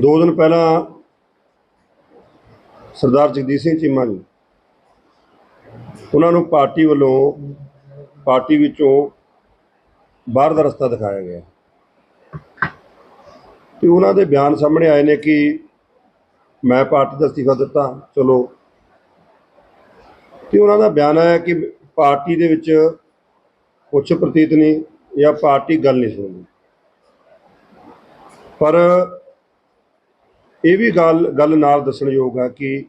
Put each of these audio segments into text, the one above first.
ਦੋ ਦਿਨ ਪਹਿਲਾਂ ਸਰਦਾਰ ਜਗਦੀਪ ਸਿੰਘ ਚੀਮਾ ਜੀ, ਉਹਨਾਂ ਨੂੰ ਪਾਰਟੀ ਵੱਲੋਂ ਪਾਰਟੀ ਵਿੱਚੋਂ ਬਾਹਰ ਦਾ ਰਸਤਾ ਦਿਖਾਇਆ ਗਿਆ। ਤੇ ਉਹਨਾਂ ਦੇ ਬਿਆਨ ਸਾਹਮਣੇ ਆਏ ਨੇ ਕਿ ਮੈਂ ਪਾਰਟੀ ਦਾ ਅਸਤੀਫਾ ਦਿੱਤਾ, ਚਲੋ। ਤੇ ਉਹਨਾਂ ਦਾ ਬਿਆਨ ਆਇਆ ਕਿ ਪਾਰਟੀ ਦੇ ਵਿੱਚ ਕੁਛ ਪ੍ਰਤੀਤ ਨਹੀਂ ਜਾਂ ਪਾਰਟੀ ਗੱਲ ਨਹੀਂ ਸੁਣਦੀ। ਪਰ ਇਹ ਵੀ ਗੱਲ ਗੱਲ ਨਾਲ ਦੱਸਣਯੋਗ ਆ ਕਿ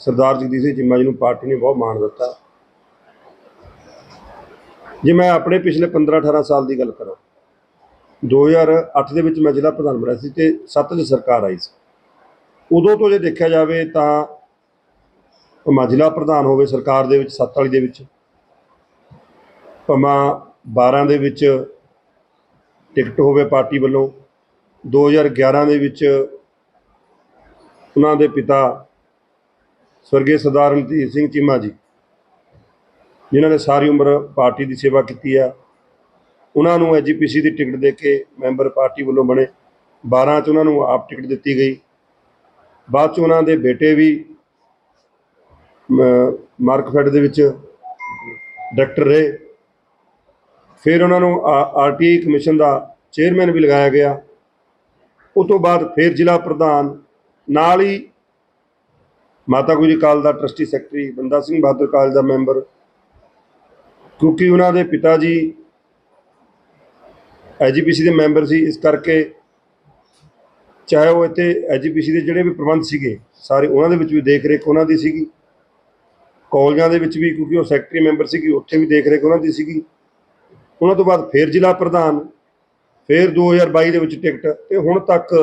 ਸਰਦਾਰ ਜਗਦੀਪ ਸਿੰਘ ਚੀਮਾ ਜੀ ਨੂੰ ਪਾਰਟੀ ਨੇ ਬਹੁਤ ਮਾਣ ਦਿੱਤਾ। ਜੇ ਮੈਂ ਆਪਣੇ ਪਿਛਲੇ 15 18 ਸਾਲ ਦੀ ਗੱਲ ਕਰਾਂ 2008 ਦੇ ਵਿੱਚ ਮੈਂ ਜ਼ਿਲ੍ਹਾ ਪ੍ਰਧਾਨ ਬਣਿਆ ਸੀ ਤੇ 7 ਚ ਸਰਕਾਰ ਆਈ ਸੀ। ਉਦੋਂ ਤੋਂ ਜੇ ਦੇਖਿਆ ਜਾਵੇ ਤਾਂ ਭਾਵੇਂ ਜ਼ਿਲ੍ਹਾ ਪ੍ਰਧਾਨ ਹੋਵੇ ਸਰਕਾਰ ਦੇ ਵਿੱਚ 7 ਵਾਲੀ ਦੇ ਵਿੱਚ, ਭਾਵੇਂ 12 ਦੇ ਵਿੱਚ ਟਿਕਟ ਹੋਵੇ ਪਾਰਟੀ ਵੱਲੋਂ 2011 ਦੇ ਵਿੱਚ ਉਹਨਾਂ ਦੇ ਪਿਤਾ ਸਵਰਗੀ ਸਰਦਾਰ ਰਣਧੀਰ ਸਿੰਘ ਚੀਮਾ ਜੀ, ਜਿਨ੍ਹਾਂ ਨੇ ਸਾਰੀ ਉਮਰ ਪਾਰਟੀ ਦੀ ਸੇਵਾ ਕੀਤੀ ਆ ਉਹਨਾਂ ਨੂੰ ਐਜੀਪੀਸੀ ਦੀ ਟਿਕਟ ਦੇ ਕੇ ਮੈਂਬਰ ਪਾਰਟੀ ਵੱਲੋਂ ਬਣੇ। 12 ਚ ਉਹਨਾਂ ਨੂੰ ਆਪ ਟਿਕਟ ਦਿੱਤੀ ਗਈ। ਬਾਅਦ ਚ ਉਹਨਾਂ ਦੇ ਬੇਟੇ ਵੀ ਮਾਰਕਫੈਡ ਦੇ ਵਿੱਚ ਡਾਕਟਰ ਰਹੇ। ਫਿਰ ਉਹਨਾਂ ਨੂੰ ਆਰਟੀਆਈ ਕਮਿਸ਼ਨ ਦਾ ਚੇਅਰਮੈਨ ਵੀ ਲਗਾਇਆ ਗਿਆ। ਉਸ ਤੋਂ ਬਾਅਦ ਫਿਰ ਜ਼ਿਲ੍ਹਾ ਪ੍ਰਧਾਨ ਨਾਲ ਹੀ ਮਾਤਾ ਗੁਜਰੀ ਕਾਲ ਦਾ trustee secretary Banda Singh Bahadur college ਦਾ ਮੈਂਬਰ ਕਿਉਂਕਿ ਉਹਨਾਂ ਦੇ ਪਿਤਾ ਜੀ ਐਜੀਪੀਸੀ ਦੇ ਮੈਂਬਰ ਸੀ, ਇਸ ਕਰਕੇ ਚਾਹੇ ਉਹ ਇੱਥੇ ਐਜੀਪੀਸੀ ਦੇ ਜਿਹੜੇ ਵੀ ਪ੍ਰਬੰਧ ਸੀਗੇ, ਸਾਰੇ ਉਹਨਾਂ ਦੇ ਵਿੱਚ ਵੀ ਦੇਖ ਰੇਖ ਉਹਨਾਂ ਦੀ ਸੀਗੀ। ਕਾਲਜਾਂ ਦੇ ਵਿੱਚ ਵੀ, ਕਿਉਂਕਿ ਉਹ ਸੈਕਟਰੀ ਮੈਂਬਰ ਸੀਗੀ, ਉੱਥੇ ਵੀ ਦੇਖ ਰੇਖ ਉਹਨਾਂ ਦੀ ਸੀਗੀ। ਉਹਨਾਂ ਤੋਂ ਬਾਅਦ ਫਿਰ ਜ਼ਿਲ੍ਹਾ ਪ੍ਰਧਾਨ, ਫਿਰ 2022 ਦੇ ਵਿੱਚ ਟਿਕਟ ਤੇ ਹੁਣ ਤੱਕ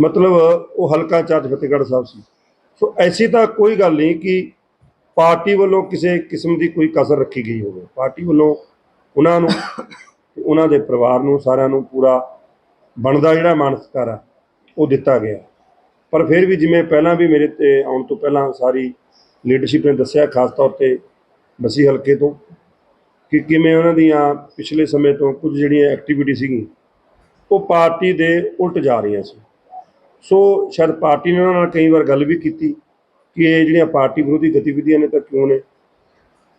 ਮਤਲਬ ਉਹ ਹਲਕਾ ਚਾਰਜ ਫਤਿਹਗੜ੍ਹ ਸਾਹਿਬ ਸੀ। ਸੋ ਐਸੀ ਤਾਂ ਕੋਈ ਗੱਲ ਨਹੀਂ ਕਿ ਪਾਰਟੀ ਵੱਲੋਂ ਕਿਸੇ ਕਿਸਮ ਦੀ ਕੋਈ ਕਸਰ ਰੱਖੀ ਗਈ ਹੋਵੇ। ਪਾਰਟੀ ਵੱਲੋਂ ਉਹਨਾਂ ਨੂੰ, ਉਹਨਾਂ ਦੇ ਪਰਿਵਾਰ ਨੂੰ, ਸਾਰਿਆਂ ਨੂੰ ਪੂਰਾ ਬਣਦਾ ਜਿਹੜਾ ਮਾਨ ਸਤਿਕਾਰ ਆ, ਉਹ ਦਿੱਤਾ ਗਿਆ। ਪਰ ਫਿਰ ਵੀ ਜਿਵੇਂ ਪਹਿਲਾਂ ਵੀ ਮੇਰੇ ਤੇ ਆਉਣ ਤੋਂ ਪਹਿਲਾਂ ਸਾਰੀ ਲੀਡਰਸ਼ਿਪ ਨੇ ਦੱਸਿਆ, ਖਾਸ ਤੌਰ ਤੇ ਬਸੀ ਹਲਕੇ ਤੋਂ, ਕਿ ਕਿਵੇਂ ਉਹਨਾਂ ਦੀਆਂ ਪਿਛਲੇ ਸਮੇਂ ਤੋਂ ਕੁਝ ਜਿਹੜੀਆਂ ਐਕਟੀਵਿਟੀ ਸੀਗੀ ਉਹ ਪਾਰਟੀ ਦੇ ਉਲਟ ਜਾ ਰਹੀਆਂ ਸੀ। ਸੋ ਸ਼ਾਇਦ ਪਾਰਟੀ ਨੇ ਉਹਨਾਂ ਨਾਲ ਕਈ ਵਾਰ ਗੱਲ ਵੀ ਕੀਤੀ ਕਿ ਇਹ ਜਿਹੜੀਆਂ ਪਾਰਟੀ ਵਿਰੋਧੀ ਗਤੀਵਿਧੀਆਂ ਨੇ ਤਾਂ ਕਿਉਂ ਨੇ?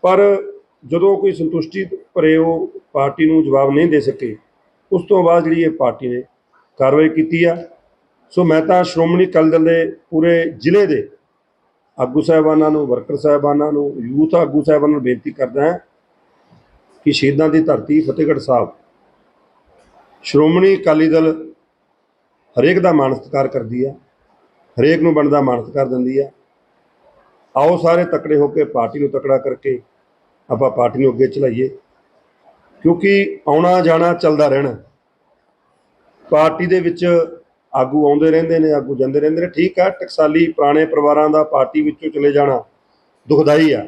ਪਰ ਜਦੋਂ ਕੋਈ ਸੰਤੁਸ਼ਟੀ ਭਰੇ ਉਹ ਪਾਰਟੀ ਨੂੰ ਜਵਾਬ ਨਹੀਂ ਦੇ ਸਕੇ, ਉਸ ਤੋਂ ਬਾਅਦ ਜਿਹੜੀ ਇਹ ਪਾਰਟੀ ਨੇ ਕਾਰਵਾਈ ਕੀਤੀ ਆ। ਸੋ ਮੈਂ ਤਾਂ ਸ਼੍ਰੋਮਣੀ ਅਕਾਲੀ ਦਲ ਦੇ ਪੂਰੇ ਜ਼ਿਲ੍ਹੇ ਦੇ ਆਗੂ ਸਾਹਿਬਾਨਾਂ ਨੂੰ, ਵਰਕਰ ਸਾਹਿਬਾਨਾਂ ਨੂੰ, ਯੂਥ ਆਗੂ ਸਾਹਿਬਾਨਾਂ ਨੂੰ ਬੇਨਤੀ ਕਰਦਾ ਹਾਂ ਕਿ ਸ਼ਹੀਦਾਂ ਦੀ ਧਰਤੀ ਫਤਿਹਗੜ੍ਹ ਸਾਹਿਬ, ਸ਼੍ਰੋਮਣੀ ਅਕਾਲੀ ਦਲ ਹਰੇਕ ਦਾ ਮਾਣ ਸਤਿਕਾਰ ਕਰਦੀ ਹੈ, ਹਰੇਕ ਨੂੰ ਬਣਦਾ ਮਾਣ ਸਤਿਕਾਰ ਦਿੰਦੀ ਹੈ। ਆਓ ਸਾਰੇ ਤਕੜੇ ਹੋ ਕੇ ਪਾਰਟੀ ਨੂੰ ਤਕੜਾ ਕਰਕੇ ਆਪਾਂ ਪਾਰਟੀ ਨੂੰ ਅੱਗੇ ਚਲਾਈਏ। ਕਿਉਂਕਿ ਆਉਣਾ ਜਾਣਾ ਚੱਲਦਾ ਰਹਿਣਾ। ਪਾਰਟੀ ਦੇ ਵਿੱਚ ਆਗੂ ਆਉਂਦੇ ਰਹਿੰਦੇ ਨੇ, ਆਗੂ ਜਾਂਦੇ ਰਹਿੰਦੇ ਨੇ। ਠੀਕ ਆ ਟਕਸਾਲੀ ਪੁਰਾਣੇ ਪਰਿਵਾਰਾਂ ਦਾ ਪਾਰਟੀ ਵਿੱਚੋਂ ਚਲੇ ਜਾਣਾ ਦੁਖਦਾਈ ਆ।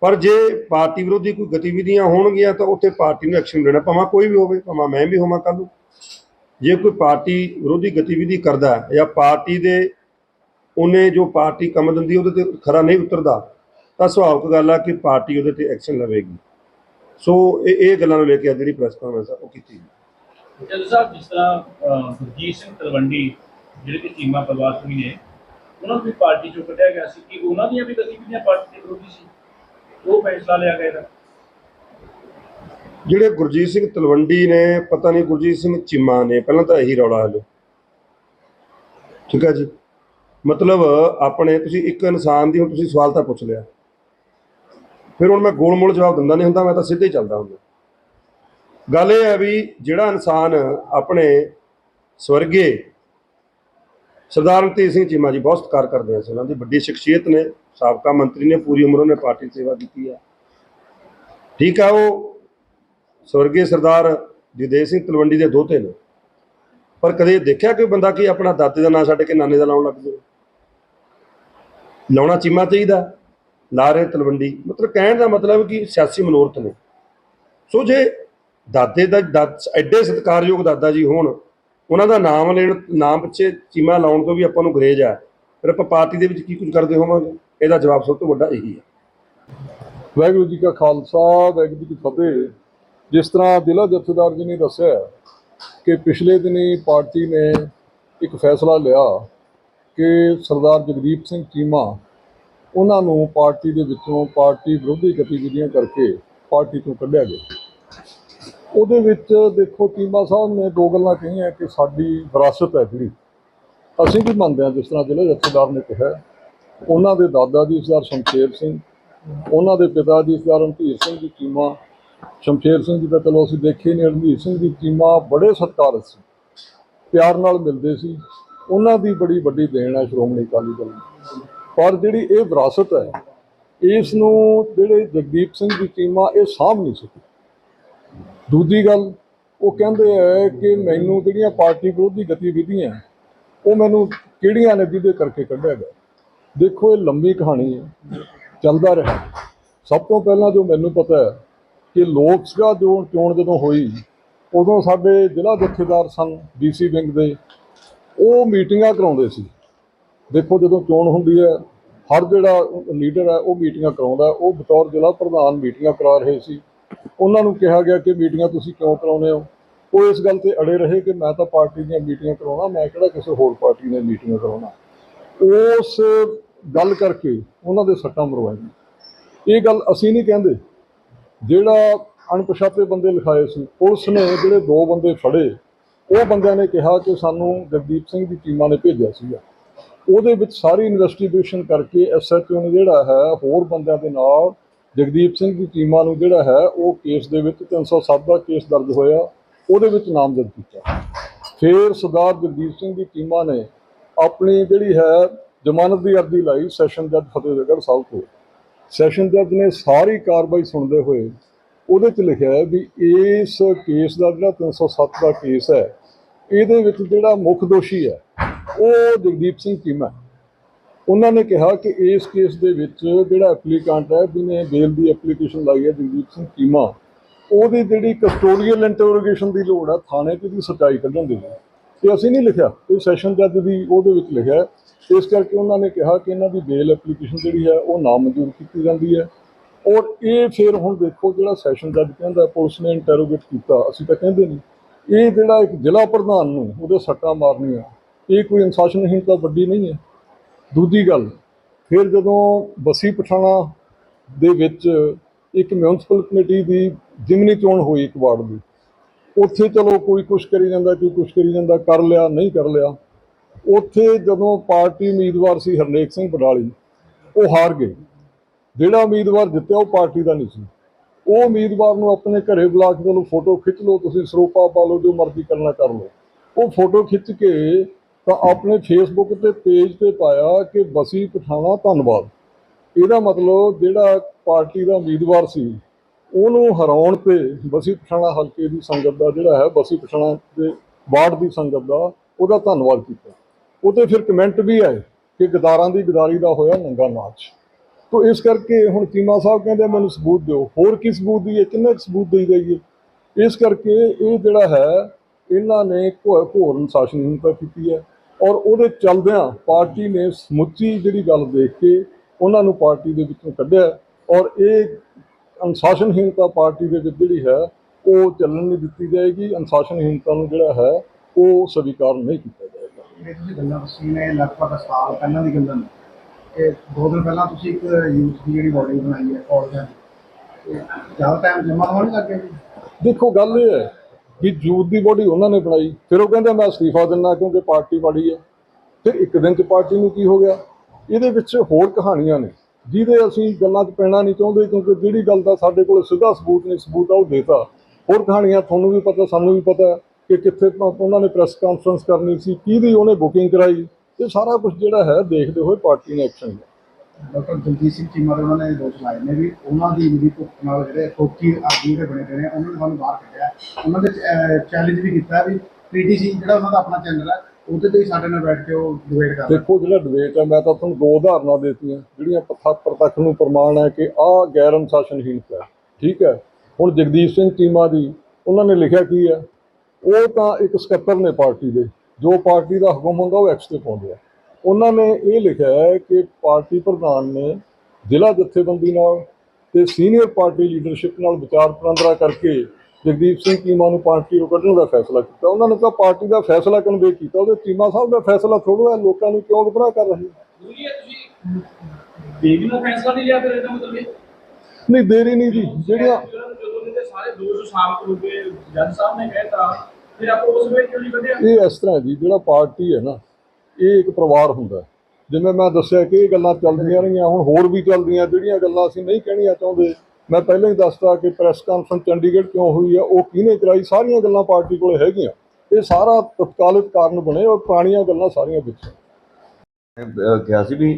ਪਰ ਜੇ ਪਾਰਟੀ ਵਿਰੋਧੀ ਕੋਈ ਗਤੀਵਿਧੀਆਂ ਹੋਣਗੀਆਂ ਤਾਂ ਉੱਥੇ ਪਾਰਟੀ ਨੂੰ ਐਕਸ਼ਨ ਲੈਣਾ, ਭਾਵੇਂ ਕੋਈ ਵੀ ਹੋਵੇ, ਭਾਵੇਂ ਮੈਂ ਵੀ ਹੋਵਾਂ ਕੱਲ੍ਹ ਨੂੰ। ਜੇ ਕੋਈ ਪਾਰਟੀ ਵਿਰੋਧੀ ਗਤੀਵਿਧੀ ਕਰਦਾ ਹੈ ਜਾਂ ਪਾਰਟੀ ਦੇ ਉਹਨੇ ਜੋ ਪਾਰਟੀ ਕੰਮ ਦਿੰਦੀ ਉਹਦੇ ਤੇ ਖਰਾ ਨਹੀਂ ਉਤਰਦਾ ਤਾਂ ਸੁਭਾਵਿਕ ਗੱਲ ਆ ਕਿ ਪਾਰਟੀ ਉਹਦੇ ਤੇ ਐਕਸ਼ਨ ਲਵੇਗੀ। ਸੋ ਇਹ ਇਹ ਗੱਲਾਂ ਨੂੰ ਲੈ ਕੇ ਅੱਜ ਜਿਹੜੀ ਪ੍ਰੈਸ ਕਾਨਫਰੰਸ ਆ ਉਹ ਕੀਤੀ ਗਈ। ਜਦ ਸਾਹਿਬ ਜਿਸ ਤਰ੍ਹਾਂ ਅਹ, ਗੁਰਜੀਤ ਸਿੰਘ ਤਲਵੰਡੀ ਜਿਹੜੇ ਕਿ ਚੀਮਾ ਪਰਿਵਾਰ ਤੋਂ ਹੀ ਨੇ ਉਹਨਾਂ ਨੂੰ ਵੀ ਪਾਰਟੀ ਚੋਂ ਕੱਢਿਆ ਗਿਆ ਸੀ ਕਿ ਉਹਨਾਂ ਦੀਆਂ ਵੀ ਗਤੀਵਿਧੀਆਂ ਪਾਰਟੀ ਦੇ ਵਿਰੋਧੀ ਸੀ। ਉਹ ਫੈਸਲਾ ਲਿਆ ਗਿਆ ਇਹਦਾ। ਜਿਹੜੇ ਗੁਰਜੀਤ ਸਿੰਘ ਤਲਵੰਡੀ ਨੇ, ਪਤਾ ਨਹੀਂ ਗੁਰਜੀਤ ਸਿੰਘ ਚੀਮਾ ਨੇ, ਪਹਿਲਾਂ ਤਾਂ ਇਹੀ ਰੌਲਾ ਹਲੋ। ਠੀਕ ਹੈ ਜੀ? ਮਤਲਬ ਆਪਣੇ ਤੁਸੀਂ ਇੱਕ ਇਨਸਾਨ ਦੀ ਹੁਣ ਤੁਸੀਂ ਸਵਾਲ ਤਾਂ ਪੁੱਛ ਲਿਆ। ਫਿਰ ਹੁਣ ਮੈਂ ਗੋਲ-ਮੋਲ ਜਵਾਬ ਦਿੰਦਾ ਨਹੀਂ ਹੁੰਦਾ, ਮੈਂ ਤਾਂ ਸਿੱਧੇ ਹੀ ਚੱਲਦਾ ਹੁੰਦਾ। ਗੱਲ ਇਹ ਹੈ ਵੀ ਜਿਹੜਾ ਇਨਸਾਨ ਆਪਣੇ ਸਵਰਗੇ ਸਰਦਾਰ ਰਣਧੀਰ ਸਿੰਘ ਚੀਮਾ ਜੀ ਬਹੁਤ ਸਤਿਕਾਰ ਕਰਦੇ ਹਾਂ ਅਸੀਂ ਉਹਨਾਂ ਦੀ ਵੱਡੀ ਸ਼ਖਸੀਅਤ ਨੇ, ਸਾਬਕਾ ਮੰਤਰੀ ਨੇ, ਪੂਰੀ ਉਮਰ ਉਹਨੇ ਪਾਰਟੀ ਦੀ ਸੇਵਾ ਕੀਤੀ ਹੈ ਠੀਕ ਆ, ਉਹ ਸਵਰਗੀ ਸਰਦਾਰ ਜਗਦੇਵ ਸਿੰਘ ਤਲਵੰਡੀ ਦੇ ਦੋਤੇ ਨੇ। ਪਰ ਕਦੇ ਦੇਖਿਆ ਕੋਈ ਬੰਦਾ ਕਿ ਆਪਣਾ ਦਾਦੇ ਦਾ ਨਾਂ ਛੱਡ ਕੇ ਨਾਨੇ ਦਾ ਲਾਉਣ ਲੱਗ ਜਾਵੇ? ਲਾਉਣਾ ਚੀਮਾ ਚਾਹੀਦਾ, ਲਾ ਰਹੇ ਤਲਵੰਡੀ। ਮਤਲਬ ਕਹਿਣ ਦਾ ਮਤਲਬ ਕਿ ਸਿਆਸੀ ਮਨੋਰਥ ਨੇ। ਸੋ ਜੇ ਦਾਦੇ ਦਾ ਐਡੇ ਸਤਿਕਾਰਯੋਗ ਦਾਦਾ ਜੀ ਹੋਣ, ਉਹਨਾਂ ਦਾ ਨਾਮ ਲੈਣ, ਨਾਮ ਪਿੱਛੇ ਚੀਮਾ ਲਾਉਣ ਤੋਂ ਵੀ ਆਪਾਂ ਨੂੰ ਗਰੇਜ ਆ। ਫਿਰ ਆਪਾਂ ਪਾਰਟੀ ਦੇ ਵਿੱਚ ਕੀ ਕੁਝ ਕਰਦੇ ਹੋਵਾਂਗੇ? ਇਹਦਾ ਜਵਾਬ ਸਭ ਤੋਂ ਵੱਡਾ ਇਹੀ ਹੈ। ਵਾਹਿਗੁਰੂ ਜੀ ਕਾ ਖਾਲਸਾ, ਵਾਹਿਗੁਰੂ ਜੀ ਕੀ ਫਤਿਹ। ਜਿਸ ਤਰ੍ਹਾਂ ਜ਼ਿਲ੍ਹਾ ਜਥੇਦਾਰ ਜੀ ਨੇ ਦੱਸਿਆ ਕਿ ਪਿਛਲੇ ਦਿਨੀ ਪਾਰਟੀ ਨੇ ਇੱਕ ਫੈਸਲਾ ਲਿਆ ਕਿ ਸਰਦਾਰ ਜਗਦੀਪ ਸਿੰਘ ਚੀਮਾ ਉਹਨਾਂ ਨੂੰ ਪਾਰਟੀ ਦੇ ਵਿੱਚੋਂ ਪਾਰਟੀ ਵਿਰੋਧੀ ਗਤੀਵਿਧੀਆਂ ਕਰਕੇ ਪਾਰਟੀ ਤੋਂ ਕੱਢਿਆ ਗਿਆ। ਉਹਦੇ ਵਿੱਚ ਦੇਖੋ ਚੀਮਾ ਸਾਹਿਬ ਨੇ ਦੋ ਗੱਲਾਂ ਕਹੀਆਂ ਕਿ ਸਾਡੀ ਵਿਰਾਸਤ ਹੈ ਜਿਹੜੀ। ਅਸੀਂ ਵੀ ਮੰਨਦੇ ਹਾਂ ਜਿਸ ਤਰ੍ਹਾਂ ਜ਼ਿਲ੍ਹਾ ਜਥੇਦਾਰ ਨੇ ਕਿਹਾ। ਉਹਨਾਂ ਦੇ ਦਾਦਾ ਜੀ ਸਰਦਾਰ ਸ਼ਮਸ਼ੇਰ ਸਿੰਘ, ਉਹਨਾਂ ਦੇ ਪਿਤਾ ਜੀ ਸਰਦਾਰ ਰਣਧੀਰ ਸਿੰਘ ਜੀ ਚੀਮਾ ਸ਼ਮਸ਼ੇਰ ਸਿੰਘ ਜੀ ਦਾ ਚਲੋ ਅਸੀਂ ਦੇਖੇ ਨੇ ਰਣਜੀਤ ਸਿੰਘ ਜੀ ਚੀਮਾ ਬੜੇ ਸਤਿਕਾਰ ਸੀ, ਪਿਆਰ ਨਾਲ ਮਿਲਦੇ ਸੀ, ਉਹਨਾਂ ਦੀ ਬੜੀ ਵੱਡੀ ਦੇਣ ਹੈ ਸ਼੍ਰੋਮਣੀ ਅਕਾਲੀ ਦਲ ਪਰ ਜਿਹੜੀ ਇਹ ਵਿਰਾਸਤ ਹੈ, ਇਸ ਨੂੰ ਜਿਹੜੇ ਜਗਦੀਪ ਸਿੰਘ ਜੀ ਚੀਮਾ ਇਹ ਸਾਂਭ ਨਹੀਂ ਸਕੇ। ਦੂਜੀ ਗੱਲ, ਉਹ ਕਹਿੰਦੇ ਹੈ ਕਿ ਮੈਨੂੰ ਜਿਹੜੀਆਂ ਪਾਰਟੀ ਵਿਰੋਧੀ ਗਤੀਵਿਧੀਆਂ ਉਹ ਮੈਨੂੰ ਕਿਹੜੀਆਂ ਨੇ ਜਿਹਦੇ ਕਰਕੇ ਕੱਢਿਆ ਗਿਆ। ਦੇਖੋ ਇਹ ਲੰਬੀ ਕਹਾਣੀ ਹੈ, ਚੱਲਦਾ ਰਿਹਾ। ਸਭ ਤੋਂ ਪਹਿਲਾਂ ਜੋ ਮੈਨੂੰ ਪਤਾ ਹੈ ਕਿ ਲੋਕ ਸਭਾ ਜੋ ਚੋਣ ਜਦੋਂ ਹੋਈ, ਉਦੋਂ ਸਾਡੇ ਜ਼ਿਲ੍ਹਾ ਜਥੇਦਾਰ ਸਨ ਡੀਸੀ ਵਿੰਗ ਦੇ, ਉਹ ਮੀਟਿੰਗਾਂ ਕਰਾਉਂਦੇ ਸੀ। ਦੇਖੋ ਜਦੋਂ ਚੋਣ ਹੁੰਦੀ ਹੈ, ਹਰ ਜਿਹੜਾ ਲੀਡਰ ਹੈ, ਉਹ ਮੀਟਿੰਗਾਂ ਕਰਾਉਂਦਾ ਉਹ ਬਤੌਰ ਜ਼ਿਲ੍ਹਾ ਪ੍ਰਧਾਨ ਮੀਟਿੰਗਾਂ ਕਰਾ ਰਹੇ ਸੀ। ਉਹਨਾਂ ਨੂੰ ਕਿਹਾ ਗਿਆ ਕਿ ਮੀਟਿੰਗਾਂ ਤੁਸੀਂ ਕਿਉਂ ਕਰਾਉਂਦੇ ਹੋ? ਉਹ ਇਸ ਗੱਲ ਤੇ ਅੜੇ ਰਹੇ ਕਿ ਮੈਂ ਤਾਂ ਪਾਰਟੀ ਦੀਆਂ ਮੀਟਿੰਗਾਂ ਕਰਾਉਣਾ, ਮੈਂ ਕਿਹੜਾ ਕਿਸੇ ਹੋਰ ਪਾਰਟੀ ਦੀਆਂ ਮੀਟਿੰਗਾਂ ਕਰਾਉਣਾ। ਉਸ ਗੱਲ ਕਰਕੇ ਉਹਨਾਂ ਦੇ ਸੱਟਾਂ ਮਰਵਾਈਆਂ। ਇਹ ਗੱਲ ਅਸੀਂ ਨਹੀਂ ਕਹਿੰਦੇ। ਜਿਹੜਾ ਅਣਪਛਾਤੇ ਬੰਦੇ ਲਿਖਾਏ ਸੀ ਪੁਲਿਸ ਨੇ ਜਿਹੜੇ ਦੋ ਬੰਦੇ ਫੜੇ, ਉਹ ਬੰਦਿਆਂ ਨੇ ਕਿਹਾ ਕਿ ਸਾਨੂੰ ਜਗਦੀਪ ਸਿੰਘ ਦੀ ਟੀਮਾਂ ਨੇ ਭੇਜਿਆ ਸੀਗਾ। ਉਹਦੇ ਵਿੱਚ ਸਾਰੀ ਇਨਵੈਸਟੀਗੇਸ਼ਨ ਕਰਕੇ ਐਸਐਚਓ ਨੇ ਜਿਹੜਾ ਹੈ, ਹੋਰ ਬੰਦਿਆਂ ਦੇ ਨਾਲ ਜਗਦੀਪ ਸਿੰਘ ਦੀ ਟੀਮਾਂ ਨੂੰ ਜਿਹੜਾ ਹੈ, ਉਹ ਕੇਸ ਦੇ ਵਿੱਚ 307 ਦਾ ਕੇਸ ਦਰਜ ਹੋਇਆ, ਉਹਦੇ ਵਿੱਚ ਨਾਮਜ਼ਦ ਕੀਤਾ। ਫਿਰ ਸਰਦਾਰ ਜਗਦੀਪ ਸਿੰਘ ਦੀ ਟੀਮਾਂ ਨੇ ਆਪਣੀ ਜਿਹੜੀ ਹੈ ਜ਼ਮਾਨਤ ਦੀ ਅਰਜ਼ੀ ਲਾਈ ਸੈਸ਼ਨ ਜੱਜ ਫਤਿਹਗੜ੍ਹ ਸਾਹਿਬ ਤੋਂ। ਸੈਸ਼ਨ ਜੱਜ ਨੇ ਸਾਰੀ ਕਾਰਵਾਈ ਸੁਣਦੇ ਹੋਏ ਉਹਦੇ 'ਚ ਲਿਖਿਆ ਹੈ ਵੀ ਇਸ ਕੇਸ ਦਾ ਜਿਹੜਾ 307 ਦਾ ਕੇਸ ਹੈ, ਇਹਦੇ ਵਿੱਚ ਜਿਹੜਾ ਮੁੱਖ ਦੋਸ਼ੀ ਹੈ, ਉਹ ਜਗਦੀਪ ਸਿੰਘ ਚੀਮਾ ਉਹਨਾਂ ਨੇ ਕਿਹਾ ਕਿ ਇਸ ਕੇਸ ਦੇ ਵਿੱਚ ਜਿਹੜਾ ਐਪਲੀਕੈਂਟ ਹੈ, ਜਿਹਨੇ ਬੇਲ ਦੀ ਐਪਲੀਕੇਸ਼ਨ ਲਾਈ ਹੈ, ਜਗਦੀਪ ਸਿੰਘ ਚੀਮਾ, ਉਹਦੀ ਜਿਹੜੀ ਕਸਟੋਡੀਅਲ ਇੰਟਰੋਗੇਸ਼ਨ ਦੀ ਲੋੜ ਹੈ, ਥਾਣੇ 'ਚ ਦੀ ਸੱਚਾਈ ਕੱਢਣ ਦੀ ਤੇ ਅਸੀਂ ਨਹੀਂ ਲਿਖਿਆ। ਇਹ ਸੈਸ਼ਨ ਜੱਜ ਦੀ ਉਹਦੇ ਵਿੱਚ ਲਿਖਿਆ ਇਸ ਕਰਕੇ ਉਹਨਾਂ ਨੇ ਕਿਹਾ ਕਿ ਇਹਨਾਂ ਦੀ ਬੇਲ ਐਪਲੀਕੇਸ਼ਨ ਜਿਹੜੀ ਹੈ, ਉਹ ਨਾ ਮਨਜ਼ੂਰ ਕੀਤੀ ਜਾਂਦੀ ਹੈ। ਔਰ ਇਹ ਫਿਰ ਹੁਣ ਦੇਖੋ ਜਿਹੜਾ ਸੈਸ਼ਨ ਜੱਜ ਕਹਿੰਦਾ, ਪੁਲਿਸ ਨੇ ਇੰਟਰੋਗੇਟ ਕੀਤਾ, ਅਸੀਂ ਤਾਂ ਕਹਿੰਦੇ ਨਹੀਂ। ਇਹ ਜਿਹੜਾ ਇੱਕ ਜ਼ਿਲ੍ਹਾ ਪ੍ਰਧਾਨ ਨੂੰ ਉਹਦੇ ਸੱਟਾਂ ਮਾਰਨੀਆਂ, ਇਹ ਕੋਈ ਅਨੁਸ਼ਾਸਨਹੀਨਤਾ ਵੱਡੀ ਨਹੀਂ ਹੈ। ਦੂਜੀ ਗੱਲ, ਫਿਰ ਜਦੋਂ ਬਸੀ ਪਠਾਣਾ ਦੇ ਵਿੱਚ ਇੱਕ ਮਿਊਨਿਸਪਲ ਕਮੇਟੀ ਦੀ ਜਿਮਨੀ ਚੋਣ ਹੋਈ ਇੱਕ ਵਾਰਡ ਦੀ ਉੱਥੇ ਚਲੋ ਕੋਈ ਕੁਛ ਕਰੀ ਜਾਂਦਾ, ਕੋਈ ਕੁਛ ਕਰੀ ਜਾਂਦਾ, ਕਰ ਲਿਆ, ਨਹੀਂ ਕਰ ਲਿਆ। ਉੱਥੇ ਜਦੋਂ ਪਾਰਟੀ ਉਮੀਦਵਾਰ ਸੀ ਹਰਨੇਕ ਸਿੰਘ ਬਡਾਲੀ, ਉਹ ਹਾਰ ਗਏ। ਜਿਹੜਾ ਉਮੀਦਵਾਰ ਜਿੱਤਿਆ, ਉਹ ਪਾਰਟੀ ਦਾ ਨਹੀਂ ਸੀ। ਉਹ ਉਮੀਦਵਾਰ ਨੂੰ ਆਪਣੇ ਘਰੇ ਬੁਲਾ ਕੇ ਉਹਨੂੰ ਫੋਟੋ ਖਿੱਚ ਲਓ, ਤੁਸੀਂ ਸਰੋਪਾ ਪਾ ਲਓ, ਜੋ ਮਰਜ਼ੀ ਕਰਨਾ ਕਰ ਲਓ। ਉਹ ਫੋਟੋ ਖਿੱਚ ਕੇ ਤਾਂ ਆਪਣੇ ਫੇਸਬੁੱਕ ਤੇ ਪੇਜ ਤੇ ਪਾਇਆ ਕਿ ਬਸੀ ਪਠਾਣਾ ਧੰਨਵਾਦ। ਇਹਦਾ ਮਤਲਬ ਜਿਹੜਾ ਪਾਰਟੀ ਦਾ ਉਮੀਦਵਾਰ ਸੀ ਉਹਨੂੰ ਹਰਾਉਣ ਤੇ ਬਸੀ ਪਠਾਣਾ ਹਲਕੇ ਦੀ ਸੰਗਤ ਦਾ ਜਿਹੜਾ ਹੈ, ਬਸੀ ਪਠਾਣਾ ਦੇ ਵਾਰਡ ਦੀ ਸੰਗਤ ਦਾ ਉਹਦਾ ਧੰਨਵਾਦ ਕੀਤਾ। ਉਹਤੇ ਫਿਰ ਕਮੈਂਟ ਵੀ ਆਏ ਕਿ ਗਦਾਰਾਂ ਦੀ ਗਦਾਰੀ ਦਾ ਹੋਇਆ ਨੰਗਾ ਨਾਚ। ਤੋ ਇਸ ਕਰਕੇ ਹੁਣ ਚੀਮਾ ਸਾਹਿਬ ਕਹਿੰਦੇ ਮੈਨੂੰ ਸਬੂਤ ਦਿਓ। ਹੋਰ ਕੀ ਸਬੂਤ ਦਈਏ? ਕਿੰਨੇ ਕੁ ਸਬੂਤ ਦੇਈ ਜਾਈਏ? ਇਸ ਕਰਕੇ ਇਹ ਜਿਹੜਾ ਹੈ, ਇਹਨਾਂ ਨੇ ਘੋ- ਘੋਰ ਅਨੁਸ਼ਾਸਨਹੀਨਤਾ ਕੀਤੀ ਹੈ ਔਰ ਉਹਦੇ ਚੱਲਦਿਆਂ ਪਾਰਟੀ ਨੇ ਸਮੁੱਚੀ ਜਿਹੜੀ ਗੱਲ ਦੇਖ ਕੇ ਉਹਨਾਂ ਨੂੰ ਪਾਰਟੀ ਦੇ ਵਿੱਚੋਂ ਕੱਢਿਆ ਔਰ ਇਹ ਅਨੁਸ਼ਾਸਨਹੀਨਤਾ ਪਾਰਟੀ ਦੇ ਵਿੱਚ ਜਿਹੜੀ ਹੈ ਉਹ ਚੱਲਣ ਨਹੀਂ ਦਿੱਤੀ ਜਾਏਗੀ। ਅਨੁਸ਼ਾਸਨਹੀਨਤਾ ਨੂੰ ਜਿਹੜਾ ਹੈ ਉਹ ਸਵੀਕਾਰ ਨਹੀਂ ਕੀਤਾ ਜਾਏਗਾ। ਇਹ ਤੁਸੀਂ ਗੱਲਾਂ ਦੱਸੀਆਂ ਨੇ ਲਗਭਗ ਸਾਲ ਪਹਿਲਾਂ ਦੀ ਗੱਲਾਂ ਨੇ। ਕਿ ਦੋ ਦਿਨ ਪਹਿਲਾਂ ਤੁਸੀਂ ਇੱਕ ਯੂਥ ਦੀ ਜਿਹੜੀ ਬੋਡੀ ਬਣਾਈ ਹੈ ਕਾਲਜਾਂ ਦੀ। ਤੇ ਜ਼ਿਆਦਾ ਟਾਈਮ ਜਮਾ ਹੋਣ ਜੀ? ਦੇਖੋ ਗੱਲ ਇਹ ਹੈ ਕਿ ਜੂਤ ਦੀ ਬੋਡੀ ਉਹਨਾਂ ਨੇ ਬਣਾਈ। ਫਿਰ ਉਹ ਕਹਿੰਦੇ ਮੈਂ ਅਸਤੀਫਾ ਦਿੰਦਾ ਕਿਉਂਕਿ ਪਾਰਟੀ ਮਾੜੀ ਹੈ। ਫਿਰ ਇੱਕ ਦਿਨ ਚ ਪਾਰਟੀ ਨੂੰ ਕੀ ਹੋ ਗਿਆ? ਇਹਦੇ ਵਿੱਚ ਹੋਰ ਕਹਾਣੀਆਂ ਨੇ। ਜਿਹਦੇ ਅਸੀਂ ਗੱਲਾਂ 'ਚ ਪੈਣਾ ਨਹੀਂ ਚਾਹੁੰਦੇ, ਕਿਉਂਕਿ ਜਿਹੜੀ ਗੱਲ ਦਾ ਸਾਡੇ ਕੋਲ ਸਿੱਧਾ ਸਬੂਤ ਨਹੀਂ, ਸਬੂਤ ਆ, ਉਹ ਦੇਤਾ। ਹੋਰ ਕਹਾਣੀਆਂ ਤੁਹਾਨੂੰ ਵੀ ਪਤਾ, ਸਾਨੂੰ ਵੀ ਪਤਾ ਕਿ ਕਿੱਥੇ ਉਹਨਾਂ ਨੇ ਪ੍ਰੈਸ ਕਾਨਫਰੰਸ ਕਰਨੀ ਸੀ, ਕਿਹਦੀ ਉਹਨੇ ਬੁਕਿੰਗ ਕਰਾਈ। ਇਹ ਸਾਰਾ ਕੁਝ ਜਿਹੜਾ ਹੈ, ਦੇਖਦੇ ਹੋਏ ਪਾਰਟੀ ਨੇ ਐਕਸ਼ਨ ਲਿਆ। ਡਾਕਟਰ ਜਗਜੀਤ ਸਿੰਘ ਚੀਮਾ ਦੇ ਉਹਨਾਂ ਨੇ ਦੋਸ਼ ਲਾਏ ਨੇ ਵੀ ਉਹਨਾਂ ਦੀ ਮਿਲੀ ਭੁਗਤ ਨਾਲ ਜਿਹੜੇ ਫੋਕੀ ਆਦਮੀ ਦੇ ਬਣੇ ਨੇ, ਉਹਨਾਂ ਨੇ ਸਾਨੂੰ ਬਾਹਰ ਕੱਢਿਆ। ਉਹਨਾਂ ਦੇ ਚੈਲੰਜ ਵੀ ਕੀਤਾ ਵੀ ਪੀਟੀਸੀ ਜਿਹੜਾ ਉਹਨਾਂ ਦਾ ਆਪਣਾ ਚੈਨਲ ਹੈ ਉਹਦੇ ਤੇ ਹੀ ਸਾਡੇ ਨਾਲ ਬੈਠ ਕੇ ਉਹ ਡਿਬੇਟ ਕਰ ਦੇਖੋ ਜਿਹੜਾ ਡਿਬੇਟ ਹੈ, ਮੈਂ ਤਾਂ ਤੁਹਾਨੂੰ ਦੋ ਉਦਾਹਰਨਾਂ ਦੇਤੀਆਂ, ਜਿਹੜੀਆਂ ਪ੍ਰਤੱਖ ਨੂੰ ਪ੍ਰਮਾਣ ਹੈ ਕਿ ਆਹ ਗੈਰ ਅਨੁਸ਼ਾਸਨਹੀਨਤਾ ਹੈ ਠੀਕ ਹੈ? ਹੁਣ ਜਗਦੀਪ ਸਿੰਘ ਚੀਮਾ ਜੀ, ਉਹਨਾਂ ਨੇ ਲਿਖਿਆ ਕੀ ਹੈ? ਉਹ ਤਾਂ ਇੱਕ ਸਕੱਤਰ ਨੇ ਪਾਰਟੀ ਦੇ। ਜੋ ਪਾਰਟੀ ਦਾ ਹੁਕਮ ਹੁੰਦਾ, ਉਹ ਐਕਸ ਤੇ ਪਾਉਂਦੇ ਆ। ਉਹਨਾਂ ਨੇ ਇਹ ਲਿਖਿਆ ਹੈ ਕਿ ਪਾਰਟੀ ਪ੍ਰਧਾਨ ਨੇ ਜ਼ਿਲ੍ਹਾ ਜਥੇਬੰਦੀ ਨਾਲ ਤੇ ਸੀਨੀਅਰ ਪਾਰਟੀ ਲੀਡਰਸ਼ਿਪ ਨਾਲ ਵਿਚਾਰ ਵਟਾਂਦਰਾ ਕਰਕੇ ਜਗਦੀਪ ਸਿੰਘ ਚੀਮਾ ਨੂੰ ਪਾਰਟੀ ਤੋਂ ਕੱਢਣ ਦਾ ਫੈਸਲਾ ਕੀਤਾ। ਉਹਨਾਂ ਨੇ ਤਾਂ ਪਾਰਟੀ ਦਾ ਫੈਸਲਾ ਕਨਵੇ ਕੀਤਾ। ਉਹਦੇ ਚੀਮਾ ਸਾਹਿਬ ਦਾ ਫੈਸਲਾ ਥੋੜਾ ਲੋਕਾਂ ਨੂੰ ਕਿਉਂ ਗੁੰਮਰਾਹ ਕਰ ਰਹੇ ਦਾ ਫੈਸਲਾ ਨਹੀਂ ਲਿਆ ਫਿਰ ਇਹਦਾ ਮਤਲਬ ਇਹ? ਨਹੀਂ ਦੇਰੀ ਨਹੀਂ ਜਿਹੜੀਆਂ ਜਦੋਂ ਦੇ ਸਾਰੇ ਦੋਸ਼ ਸਾਬਤ ਹੋ ਗਏ ਜੱਜ ਸਾਹਿਬ ਨੇ ਕਹਿਤਾ ਫਿਰ ਆਪਾਂ ਉਸ ਵੇਲੇ ਕਿਉਂ ਨਹੀਂ ਕੱਢਿਆ? ਇਹ ਇਸ ਤਰ੍ਹਾਂ ਜੀ ਜਿਹੜਾ ਪਾਰਟੀ ਹੈ ਨਾ ਇਹ ਇੱਕ ਪਰਿਵਾਰ ਹੁੰਦਾ ਹੈ। ਜਿਵੇਂ ਮੈਂ ਦੱਸਿਆ ਕਿ ਇਹ ਗੱਲਾਂ ਚੱਲਦੀਆਂ ਰਹੀਆਂ ਹੁਣ ਹੋਰ ਵੀ ਚੱਲਦੀਆਂ ਜਿਹੜੀਆਂ ਗੱਲਾਂ ਅਸੀਂ ਨਹੀਂ ਕਹਿਣੀਆਂ ਚਾਹੁੰਦੇ। ਮੈਂ ਪਹਿਲਾਂ ਹੀ ਦੱਸਤਾ ਕਿ ਪ੍ਰੈਸ ਕਾਨਫਰੰਸ ਚੰਡੀਗੜ੍ਹ ਕਿਉਂ ਹੋਈ ਆ ਉਹ ਕਿਹਨੇ ਕਰਾਈ ਸਾਰੀਆਂ ਗੱਲਾਂ ਪਾਰਟੀ ਕੋਲੇ ਹੈਗੀਆਂ। ਇਹ ਸਾਰਾ ਤਤਕਾਲਿਕ ਕਾਰਨ ਬਣੇ ਔਰ ਪੁਰਾਣੀਆਂ ਗੱਲਾਂ ਸਾਰੀਆਂ ਵਿੱਚ ਕਿਹਾ ਸੀ ਵੀ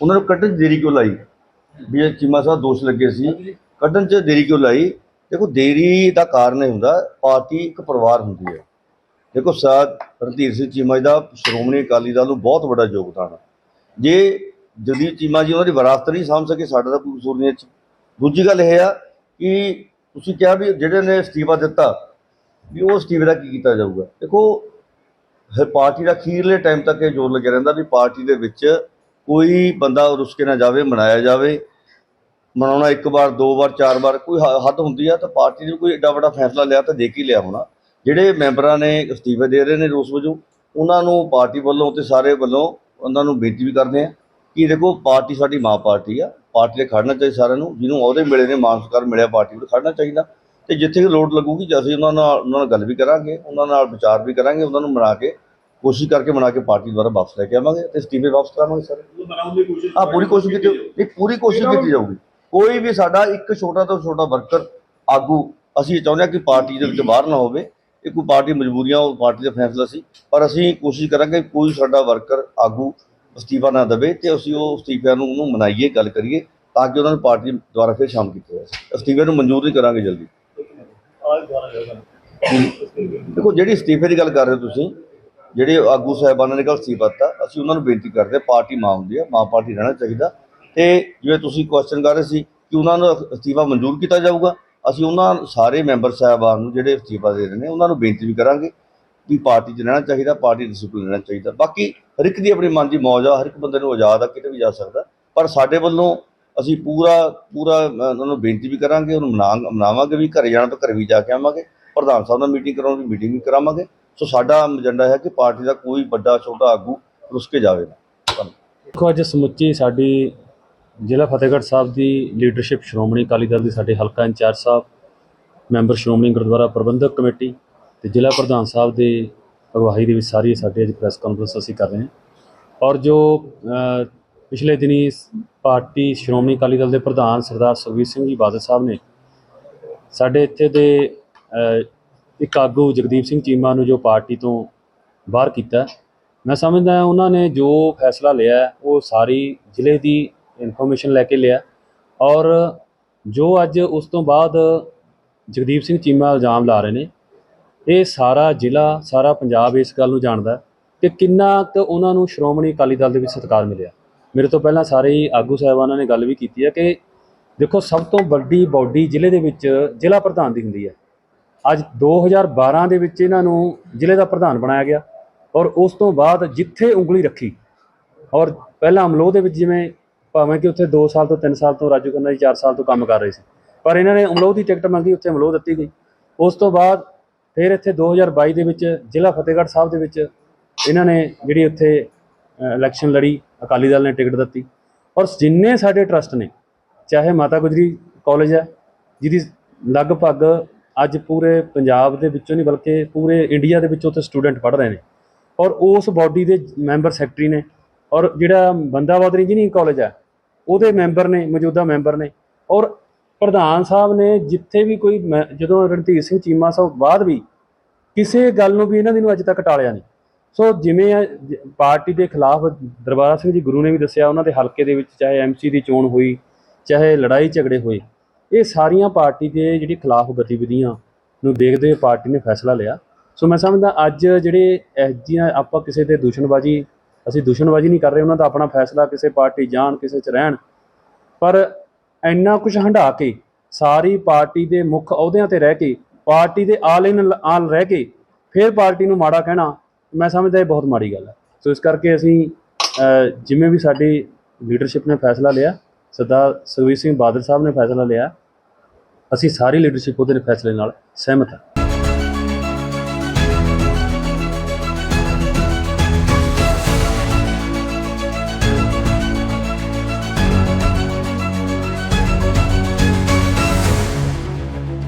ਉਹਨਾਂ ਨੂੰ ਕੱਢਣ 'ਚ ਦੇਰੀ ਕਿਉਂ ਲਾਈ? ਵੀ ਇਹ ਚੀਮਾ ਸਾਹਿਬ ਦੋਸ਼ ਲੱਗੇ ਸੀ। ਕੱਢਣ 'ਚ ਦੇਰੀ ਕਿਉਂ ਲਾਈ? ਦੇਖੋ ਦੇਰੀ ਦਾ ਕਾਰਨ ਇਹ ਹੁੰਦਾ ਪਾਰਟੀ ਇੱਕ ਪਰਿਵਾਰ ਹੁੰਦੀ ਹੈ। ਦੇਖੋ ਸਾਧ ਰਣਧੀਰ ਸਿੰਘ ਚੀਮਾ ਜੀ ਦਾ ਸ਼੍ਰੋਮਣੀ ਅਕਾਲੀ ਦਲ ਨੂੰ ਬਹੁਤ ਵੱਡਾ ਯੋਗਦਾਨ ਹੈ ਜੇ ਜਗਦੀਪ ਚੀਮਾ ਜੀ ਉਹਨਾਂ ਦੀ ਵਿਰਾਸਤ ਨਹੀਂ ਸਾਂਭ ਸਕੇ ਸਾਡਾ ਤਾਂ ਕੋਈ ਕਸੂਰ ਨਹੀਂ ਦੂਜੀ ਗੱਲ ਇਹ ਆ ਕਿ ਤੁਸੀਂ ਕਿਹਾ ਵੀ ਜਿਹੜੇ ਨੇ ਅਸਤੀਫਾ ਦਿੱਤਾ, ਵੀ ਉਹ ਅਸਤੀਫੇ ਦਾ ਕੀ ਕੀਤਾ ਜਾਊਗਾ? ਦੇਖੋ ਪਾਰਟੀ ਦਾ ਅਖੀਰਲੇ ਟਾਈਮ ਤੱਕ ਇਹ ਜ਼ੋਰ ਲੱਗਿਆ ਰਹਿੰਦਾ ਵੀ ਪਾਰਟੀ ਦੇ ਵਿੱਚ ਕੋਈ ਬੰਦਾ ਰੁੱਸ ਕੇ ਨਾ ਜਾਵੇ, ਮਨਾਇਆ ਜਾਵੇ, ਮਨਾਉਣਾ ਇੱਕ ਵਾਰ, ਦੋ ਵਾਰ, ਚਾਰ ਵਾਰ, ਕੋਈ ਹ- ਹੱਦ ਹੁੰਦੀ ਆ ਤਾਂ ਪਾਰਟੀ ਨੇ ਕੋਈ ਏਡਾ ਵੱਡਾ ਫੈਸਲਾ ਲਿਆ ਤਾਂ ਦੇ ਕੇ ਹੀ ਲਿਆ ਹੋਣਾ? ਜਿਹੜੇ ਮੈਂਬਰਾਂ ਨੇ ਅਸਤੀਫੇ ਦੇ ਰਹੇ ਨੇ ਰੋਸ ਵਜੋਂ, ਉਹਨਾਂ ਨੂੰ ਪਾਰਟੀ ਵੱਲੋਂ ਤੇ ਸਾਰੇ ਵੱਲੋਂ ਉਹਨਾਂ ਨੂੰ ਬੇਨਤੀ ਵੀ ਕਰਦੇ ਆ ਕਿ ਦੇਖੋ, ਪਾਰਟੀ ਸਾਡੀ ਮਾਂ ਪਾਰਟੀ ਆ ਪਾਰਟੀ ਦੇ ਖੜਨਾ ਚਾਹੀਦਾ ਸਾਰਿਆਂ ਨੂੰ ਜਿਹਨੂੰ ਅਹੁਦੇ ਮਿਲੇ ਨੇ ਮਾਨ ਸਤਿਕਾਰ ਮਿਲਿਆ ਪਾਰਟੀ ਨੂੰ ਖੜਨਾ ਚਾਹੀਦਾ। ਤੇ ਜਿੱਥੇ ਵੀ ਲੋੜ ਲੱਗੂਗੀ ਅਸੀਂ ਉਹਨਾਂ ਨਾਲ ਉਹਨਾਂ ਨਾਲ ਗੱਲ ਵੀ ਕਰਾਂਗੇ ਉਹਨਾਂ ਨਾਲ ਵਿਚਾਰ ਵੀ ਕਰਾਂਗੇ ਉਹਨਾਂ ਨੂੰ ਮਨਾ ਕੇ ਕੋਸ਼ਿਸ਼ ਕਰਕੇ ਮਨਾ ਕੇ ਪਾਰਟੀ ਦੁਆਰਾ ਵਾਪਸ ਲੈ ਕੇ ਆਵਾਂਗੇ ਤੇ ਅਸਤੀਫੇ ਵਾਪਸ ਕਰਾਵਾਂਗੇ ਸਾਰੇ। ਆ ਪੂਰੀ ਕੋਸ਼ਿਸ਼ ਕੀਤੀ ਨਹੀਂ ਪੂਰੀ ਕੋਸ਼ਿਸ਼ ਕੀਤੀ ਜਾਊਗੀ। ਕੋਈ ਵੀ ਸਾਡਾ ਇੱਕ ਛੋਟਾ ਤੋਂ ਛੋਟਾ ਵਰਕਰ ਆਗੂ ਅਸੀਂ ਇਹ ਚਾਹੁੰਦੇ ਹਾਂ ਕਿ ਪਾਰਟੀ ਦੇ ਵਿੱਚ ਬਾਹਰ ਨਾ ਹੋਵੇ ਇਹ ਕੋਈ ਪਾਰਟੀ ਮਜਬੂਰੀਆਂ ਉਹ ਪਾਰਟੀ ਦਾ ਫੈਸਲਾ ਸੀ ਪਰ ਅਸੀਂ ਕੋਸ਼ਿਸ਼ ਕਰਾਂਗੇ ਕਿ ਕੋਈ ਸਾਡਾ ਵਰਕਰ ਆਗੂ ਅਸਤੀਫਾ ਨਾ ਦੇਵੇ ਤੇ ਅਸੀਂ ਉਹ ਅਸਤੀਫਿਆਂ ਨੂੰ ਉਹਨੂੰ ਮਨਾਈਏ, ਗੱਲ ਕਰੀਏ, ਤਾਂ ਕਿ ਉਹਨਾਂ ਨੂੰ ਪਾਰਟੀ ਦੁਆਰਾ ਫਿਰ ਸ਼ਾਮ ਕੀਤਾ ਜਾ ਸਕੇ ਅਸਤੀਫੇ ਨੂੰ ਮਨਜ਼ੂਰ ਨਹੀਂ ਕਰਾਂਗੇ ਜਲਦੀ। ਦੇਖੋ, ਜਿਹੜੀ ਅਸਤੀਫੇ ਦੀ ਗੱਲ ਕਰ ਰਹੇ ਹੋ ਤੁਸੀਂ, ਜਿਹੜੇ ਆਗੂ ਸਾਹਿਬਾਨਾਂ ਨੇ ਕੱਲ੍ਹ ਅਸਤੀਫਾ ਦਿੱਤਾ, ਅਸੀਂ ਉਹਨਾਂ ਨੂੰ ਬੇਨਤੀ ਕਰਦੇ ਪਾਰਟੀ ਮਾਂ ਹੁੰਦੀ ਹੈ, ਮਾਂ ਪਾਰਟੀ ਰਹਿਣਾ ਚਾਹੀਦਾ। ਤੇ ਜਿਵੇਂ ਤੁਸੀਂ ਕੁਐਸਚਨ ਕਰ ਰਹੇ ਸੀ ਕਿ ਉਹਨਾਂ ਨੂੰ ਅਸਤੀਫਾ ਮਨਜ਼ੂਰ ਕੀਤਾ ਜਾਊਗਾ, ਅਸੀਂ ਉਹਨਾਂ ਸਾਰੇ ਮੈਂਬਰ ਸਾਹਿਬਾਨ ਨੂੰ ਜਿਹੜੇ ਅਸਤੀਫਾ ਦੇ ਰਹੇ ਨੇ, ਉਹਨਾਂ ਨੂੰ ਬੇਨਤੀ ਵੀ ਕਰਾਂਗੇ ਵੀ ਪਾਰਟੀ 'ਚ ਰਹਿਣਾ ਚਾਹੀਦਾ, ਪਾਰਟੀ ਡਿਸਪਲਿਨ ਰਹਿਣਾ ਚਾਹੀਦਾ। ਬਾਕੀ ਹਰ ਇੱਕ ਦੀ ਆਪਣੇ ਮਨ ਦੀ ਮੌਜ ਆ, ਹਰ ਇੱਕ ਬੰਦੇ ਨੂੰ ਆਜ਼ਾਦ ਆ, ਕਿਤੇ ਵੀ ਜਾ ਸਕਦਾ। ਪਰ ਸਾਡੇ ਵੱਲੋਂ ਅਸੀਂ ਪੂਰਾ ਪੂਰਾ ਉਹਨਾਂ ਨੂੰ ਬੇਨਤੀ ਵੀ ਕਰਾਂਗੇ, ਉਹਨੂੰ ਮਨਾ, ਮਨਾਵਾਂਗੇ ਵੀ, ਘਰੇ ਜਾਣਾ ਤਾਂ ਘਰੇ ਵੀ ਜਾ ਕੇ ਆਵਾਂਗੇ। ਪ੍ਰਧਾਨ ਸਾਹਿਬ ਨਾਲ ਮੀਟਿੰਗ ਕਰਾਉਣ ਦੀ ਮੀਟਿੰਗ ਵੀ ਕਰਾਵਾਂਗੇ। ਸੋ ਸਾਡਾ ਏਜੰਡਾ ਹੈ ਕਿ ਪਾਰਟੀ ਦਾ ਕੋਈ ਵੱਡਾ, ਛੋਟਾ ਆਗੂ ਰੁੱਸ ਕੇ ਜਾਵੇ। ਨਾ ਦੇਖੋ, ਅੱਜ ਸਮੁੱਚੀ ਸਾਡੀ ਜ਼ਿਲ੍ਹਾ ਫਤਿਹਗੜ੍ਹ ਸਾਹਿਬ ਦੀ ਲੀਡਰਸ਼ਿਪ ਸ਼੍ਰੋਮਣੀ ਅਕਾਲੀ ਦਲ ਦੀ ਸਾਡੇ ਹਲਕਾ ਇੰਚਾਰਜ ਸਾਹਿਬ, ਮੈਂਬਰ ਸ਼੍ਰੋਮਣੀ ਗੁਰਦੁਆਰਾ ਪ੍ਰਬੰਧਕ ਕਮੇਟੀ ਤੇ ਜ਼ਿਲ੍ਹਾ ਪ੍ਰਧਾਨ ਸਾਹਿਬ ਦੇ ਅਗਵਾਈ ਦੇ ਵਿੱਚ ਸਾਰੀ ਸਾਡੇ ਅੱਜ ਪ੍ਰੈਸ ਕਾਨਫਰੰਸ ਅਸੀਂ ਕਰ ਰਹੇ ਹਾਂ। ਔਰ ਜੋ ਪਿਛਲੇ ਦਿਨੀ ਪਾਰਟੀ ਸ਼੍ਰੋਮਣੀ ਅਕਾਲੀ ਦਲ ਦੇ ਪ੍ਰਧਾਨ ਸਰਦਾਰ ਸੁਖਬੀਰ ਸਿੰਘ ਜੀ ਬਾਦਲ ਸਾਹਿਬ ਨੇ ਸਾਡੇ ਇੱਥੇ ਦੇ ਇੱਕ ਆਗੂ ਜਗਦੀਪ ਸਿੰਘ ਚੀਮਾ ਨੂੰ ਜੋ ਪਾਰਟੀ ਤੋਂ ਬਾਹਰ ਕੀਤਾ, ਮੈਂ ਸਮਝਦਾ ਉਹਨਾਂ ਨੇ ਜੋ ਫੈਸਲਾ ਲਿਆ ਉਹ ਸਾਰੀ ਜ਼ਿਲ੍ਹੇ ਦੀ ਇਨਫੋਰਮੇਸ਼ਨ ਲੈ ਕੇ ਲਿਆ। ਔਰ ਜੋ ਅੱਜ ਉਸ ਤੋਂ ਬਾਅਦ ਜਗਦੀਪ ਸਿੰਘ ਚੀਮਾ ਇਲਜ਼ਾਮ ਲਾ ਰਹੇ ਨੇ ਇਹ ਸਾਰਾ ਜ਼ਿਲ੍ਹਾ, ਸਾਰਾ ਪੰਜਾਬ ਇਸ ਗੱਲ ਨੂੰ ਜਾਣਦਾ ਕਿ ਕਿੰਨਾ ਕੁ ਉਹਨਾਂ ਨੂੰ ਸ਼੍ਰੋਮਣੀ ਅਕਾਲੀ ਦਲ ਦੇ ਵਿੱਚ ਸਤਿਕਾਰ ਮਿਲਿਆ। ਮੇਰੇ ਤੋਂ ਪਹਿਲਾਂ ਸਾਰੇ ਹੀ ਆਗੂ ਸਾਹਿਬਾਨਾਂ ਨੇ ਗੱਲ ਵੀ ਕੀਤੀ ਹੈ ਕਿ ਦੇਖੋ, ਸਭ ਤੋਂ ਵੱਡੀ ਬਾਡੀ ਜ਼ਿਲ੍ਹੇ ਦੇ ਵਿੱਚ ਜ਼ਿਲ੍ਹਾ ਪ੍ਰਧਾਨ ਦੀ ਹੁੰਦੀ ਹੈ। ਅੱਜ 2012 ਦੇ ਵਿੱਚ ਇਹਨਾਂ ਨੂੰ ਜ਼ਿਲ੍ਹੇ ਦਾ ਪ੍ਰਧਾਨ ਬਣਾਇਆ ਗਿਆ ਔਰ ਉਸ ਤੋਂ ਬਾਅਦ ਜਿੱਥੇ ਉਂਗਲੀ ਰੱਖੀ ਔਰ ਪਹਿਲਾਂ ਅਮਲੋਹ ਦੇ ਵਿੱਚ ਜਿਵੇਂ ਭਾਵੇਂ ਕਿ ਉੱਥੇ 2 ਸਾਲ ਤੋਂ 3 ਸਾਲ ਤੋਂ ਰਾਜੂ ਖੰਨਾ ਜੀ 4 ਸਾਲ ਤੋਂ ਕੰਮ ਕਰ ਰਹੇ ਸੀ, ਪਰ ਇਹਨਾਂ ਨੇ ਅਮਲੋਹ ਦੀ ਟਿਕਟ ਮੰਗੀ, ਉੱਥੇ ਅਮਲੋਹ ਦਿੱਤੀ ਗਈ। ਉਸ ਤੋਂ ਬਾਅਦ ਫਿਰ ਇੱਥੇ 2022 ਦੇ ਵਿੱਚ ਜ਼ਿਲ੍ਹਾ ਫਤਿਹਗੜ੍ਹ ਸਾਹਿਬ ਦੇ ਵਿੱਚ ਇਹਨਾਂ ਨੇ ਜਿਹੜੀ ਉੱਥੇ ਇਲੈਕਸ਼ਨ ਲੜੀ, ਅਕਾਲੀ ਦਲ ਨੇ ਟਿਕਟ ਦਿੱਤੀ। ਔਰ ਜਿੰਨੇ ਸਾਡੇ ਟਰਸਟ ਨੇ, ਚਾਹੇ ਮਾਤਾ ਗੁਜਰੀ ਕਾਲਜ ਹੈ, ਜਿਹਦੀ ਲਗਭਗ ਅੱਜ ਪੂਰੇ ਪੰਜਾਬ ਦੇ ਵਿੱਚੋਂ ਨਹੀਂ ਬਲਕਿ ਪੂਰੇ ਇੰਡੀਆ ਦੇ ਵਿੱਚੋਂ ਉੱਥੇ ਸਟੂਡੈਂਟ ਪੜ੍ਹ ਰਹੇ ਨੇ। ਔਰ ਉਸ ਬਾਡੀ ਦੇ ਮੈਂਬਰ ਸੈਕਟਰੀ ਨੇ, ਔਰ ਜਿਹੜਾ ਬੰਦਾ ਬੰਦਾਬਾਦਰ ਇੰਜੀਨੀਅਰਿੰਗ ਕਾਲਜ ਹੈ, ਉਹਦੇ ਮੈਂਬਰ ਨੇ, ਮੌਜੂਦਾ ਮੈਂਬਰ ਨੇ, ਔਰ ਪ੍ਰਧਾਨ ਸਾਹਿਬ ਨੇ ਜਿੱਥੇ ਵੀ ਕੋਈ ਮੈਂ- ਜਦੋਂ ਰਣਧੀਰ ਸਿੰਘ ਚੀਮਾ ਸਾਹਿਬ ਬਾਅਦ ਵੀ ਕਿਸੇ ਗੱਲ ਨੂੰ ਵੀ ਇਹਨਾਂ ਦੀ ਨੂੰ ਅੱਜ ਤੱਕ ਟਾਲਿਆ ਨਹੀਂ। ਸੋ ਜਿਵੇਂ ਪਾਰਟੀ ਦੇ ਖਿਲਾਫ ਦਰਬਾਰਾ ਸਿੰਘ ਜੀ ਗੁਰੂ ਨੇ ਵੀ ਦੱਸਿਆ ਉਹਨਾਂ ਦੇ ਹਲਕੇ ਦੇ ਵਿੱਚ ਚਾਹੇ ਐਮਸੀ ਦੀ ਚੋਣ ਹੋਈ, ਚਾਹੇ ਲੜਾਈ ਝਗੜੇ ਹੋਏ, ਇਹ ਸਾਰੀਆਂ ਪਾਰਟੀ ਦੇ ਜਿਹੜੀ ਖਿਲਾਫ ਗਤੀਵਿਧੀਆਂ ਨੂੰ ਦੇਖਦੇ ਹੋਏ ਪਾਰਟੀ ਨੇ ਫੈਸਲਾ ਲਿਆ। ਸੋ ਮੈਂ ਸਮਝਦਾ ਅੱਜ ਜਿਹੜੇ ਇਹ ਜਿਹੀਆਂ ਆਪਾਂ ਕਿਸੇ ਦੇ ਦੂਸ਼ਣਬਾਜ਼ੀ, ਅਸੀਂ ਦੂਸ਼ਣਬਾਜ਼ੀ ਨਹੀਂ ਕਰ ਰਹੇ, ਉਹਨਾਂ ਦਾ ਆਪਣਾ ਫੈਸਲਾ ਕਿਸੇ ਪਾਰਟੀ ਜਾਣ, ਕਿਸੇ ਚ ਰਹਿਣ। ਪਰ ਇੰਨਾ ਕੁਝ ਹੰਢਾ ਕੇ ਸਾਰੀ ਪਾਰਟੀ ਦੇ ਮੁੱਖ ਅਹੁਦਿਆਂ ਤੇ ਰਹਿ ਕੇ, ਪਾਰਟੀ ਦੇ ਆਲ ਇਨ ਆਲ ਰਹਿ ਕੇ ਫਿਰ ਪਾਰਟੀ ਨੂੰ ਮਾੜਾ ਕਹਿਣਾ, ਮੈਂ ਸਮਝਦਾ ਇਹ ਬਹੁਤ ਮਾੜੀ ਗੱਲ ਹੈ। ਸੋ ਇਸ ਕਰਕੇ ਅਸੀਂ ਜਿਵੇਂ ਵੀ ਸਾਡੀ ਲੀਡਰਸ਼ਿਪ ਨੇ ਫੈਸਲਾ ਲਿਆ, ਸਰਦਾਰ ਸੁਖਬੀਰ ਸਿੰਘ ਬਾਦਲ ਸਾਹਿਬ ਨੇ ਫੈਸਲਾ ਲਿਆ, ਅਸੀਂ ਸਾਰੀ ਲੀਡਰਸ਼ਿਪ ਉਹਦੇ ਫੈਸਲੇ ਨਾਲ ਸਹਿਮਤ ਹਾਂ।